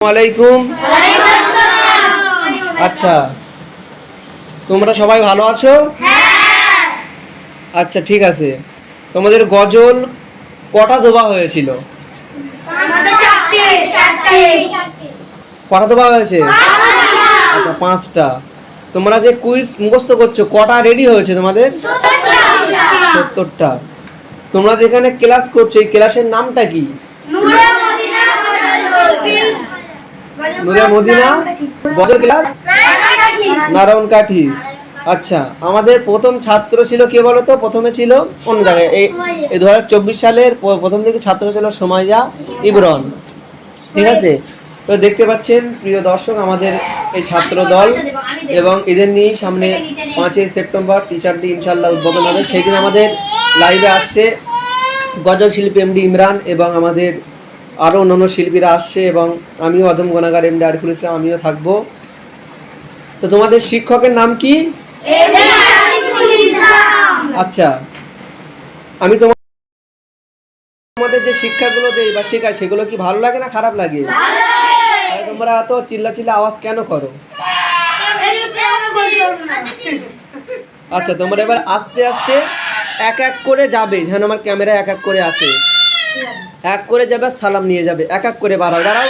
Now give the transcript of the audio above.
আলাইকুম। আচ্ছা তোমরা সবাই ভালো আছো? আচ্ছা ঠিক আছে। তোমাদের গজল কটা দোবা হয়েছিল? কটা দোবা হয়েছে? আচ্ছা পাঁচটা। তোমরা যে কুইজ মুখস্থ করছ কটা রেডি হয়েছে তোমাদের? সত্তরটা। তোমরা যেখানে ক্লাস করছ এই ক্লাসের নামটা কি? নুরে মদিনা গজল ক্লাস, নারায়ণ কাঠি। আচ্ছা আমাদের প্রথম ছাত্র ছিল কে বলতো? প্রথমে ছিল অন্য জায়গায়? এই দু সালের প্রথম দিকে ছাত্র ছিল সোমাইয়া ইবরন। ঠিক আছে? তো দেখতে পাচ্ছেন, প্রিয় দর্শক, আমাদের এই ছাত্র দল এবং এদের নিয়ে সামনে পাঁচই সেপ্টেম্বর টিচার ডে ইনশাল্লাহ উদ্বোধন হবে। সেই দিন আমাদের লাইভে আসছে গজল শিল্পী এমডি ইমরান এবং আমাদের আরও অন্যান্য শিল্পীরা আসছে এবং আমিও অধম গণাগার এমডি আরিফুল ইসলাম আমিও থাকব। তো তোমাদের শিক্ষকের নাম কি? আচ্ছা আমি তোমাদের যে শিক্ষাগুলো দেই বা শেখাই সেগুলো কি ভালো লাগে না খারাপ লাগে? তোমরা এত চিল্লা চিল্লা আওয়াজ কেন করো? আচ্ছা তোমরা এবার আস্তে আস্তে এক এক করে যাবে যেন আমার ক্যামেরা এক এক করে আসে। এক করে যাবে সালাম নিয়ে যাবে। এক এক করে বাড়াও দাঁড়াও।